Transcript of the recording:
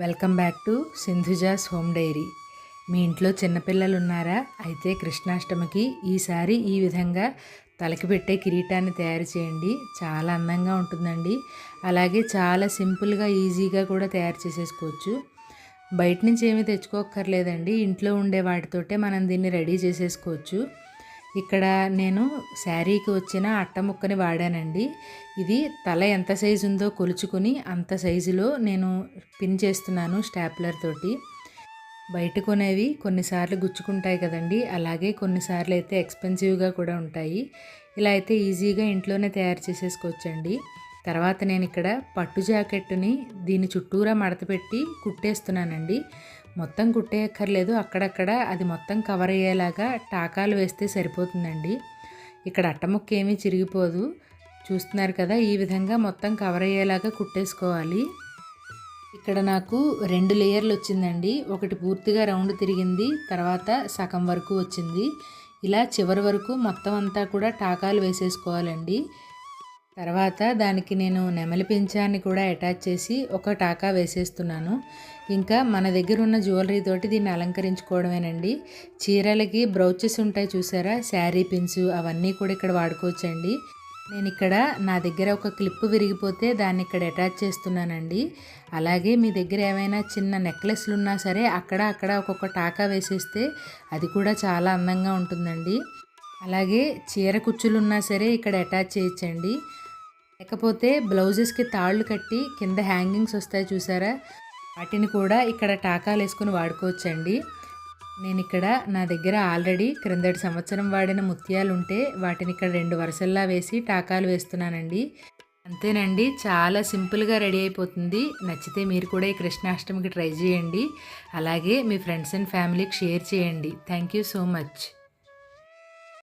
Welcome back to Sindhuja's home diary. మీ ఇంట్లో చిన్నపిల్లలు ఉన్నారా అయితే కృష్ణాష్టమికి ఈసారి ఈ విధంగా తలకి పెట్టే కిరీటాన్ని తయారు చేయండి. చాలా అందంగా ఉంటుందండి. అలాగే చాలా సింపుల్గా ఈజీగా కూడా తయారు చేసేసుకోవచ్చు. బయట నుంచి ఏమీ తెచ్చుకోక్కర్లేదండి. ఇంట్లో ఉండే వాటితోటే మనం దీన్ని రెడీ చేసేసుకోవచ్చు. ఇక్కడ నేను శారీకి వచ్చిన అట్ట ముక్కని వాడానండి. ఇది తల ఎంత సైజు ఉందో కొలుచుకుని అంత సైజులో నేను పిన్ చేస్తున్నాను స్టాప్లర్ తోటి. బయట కొనేవి కొన్నిసార్లు గుచ్చుకుంటాయి కదండి. అలాగే కొన్నిసార్లు అయితే ఎక్స్పెన్సివ్గా కూడా ఉంటాయి. ఇలా అయితే ఈజీగా ఇంట్లోనే తయారు చేసేసుకోవచ్చండి. తర్వాత నేను ఇక్కడ పట్టు జాకెట్టుని దీని చుట్టూరా మడత పెట్టి కుట్టేస్తున్నానండి. మొత్తం కుట్టేయక్కర్లేదు. అక్కడక్కడ అది మొత్తం కవర్ అయ్యేలాగా టాకాలు వేస్తే సరిపోతుందండి. ఇక్కడ అట్టముక్క ఏమీ చిరిగిపోదు. చూస్తున్నారు కదా ఈ విధంగా మొత్తం కవర్ అయ్యేలాగా కుట్టేసుకోవాలి. ఇక్కడ నాకు రెండు లేయర్లు వచ్చిందండి. ఒకటి పూర్తిగా రౌండ్ తిరిగింది తర్వాత సగం వరకు వచ్చింది. ఇలా చివరి వరకు మొత్తం అంతా కూడా టాకాలు వేసేసుకోవాలండి. తర్వాత దానికి నేను నెమలి పింఛాన్ని కూడా అటాచ్ చేసి ఒక టాకా వేసేస్తున్నాను. ఇంకా మన దగ్గర ఉన్న జ్యువెలరీ తోటి దీన్ని అలంకరించుకోవడమేనండి. చీరలకి బ్రౌచెస్ ఉంటాయి చూసారా? శారీ పిన్స్ అవన్నీ కూడా ఇక్కడ వాడుకోవచ్చండి. నేను ఇక్కడ నా దగ్గర ఒక క్లిప్ విరిగిపోతే దాన్ని ఇక్కడ అటాచ్ చేస్తున్నానండి. అలాగే మీ దగ్గర ఏమైనా చిన్న నెక్లెస్లు ఉన్నా సరే అక్కడ అక్కడ ఒక్కొక్క టాకా వేసేస్తే అది కూడా చాలా అందంగా ఉంటుందండి. అలాగే చీర కుచ్చులు ఉన్నా సరే ఇక్కడ అటాచ్ చేయొచ్చండి. లేకపోతే బ్లౌజెస్కి తాళ్ళు కట్టి కింద హ్యాంగింగ్స్ వస్తాయి చూసారా? వాటిని కూడా ఇక్కడ టాకాలు వేసుకుని వాడుకోవచ్చండి. నేను ఇక్కడ నా దగ్గర ఆల్రెడీ క్రిందటి సంవత్సరం వాడిన ముత్యాలు ఉంటే వాటిని ఇక్కడ రెండు వరుసల్లా వేసి టాకాలు వేస్తున్నానండి. అంతేనండి చాలా సింపుల్గా రెడీ అయిపోతుంది. నచ్చితే మీరు కూడా ఈ కృష్ణాష్టమికి ట్రై చేయండి. అలాగే మీ ఫ్రెండ్స్ అండ్ ఫ్యామిలీకి షేర్ చేయండి. Thank you so much.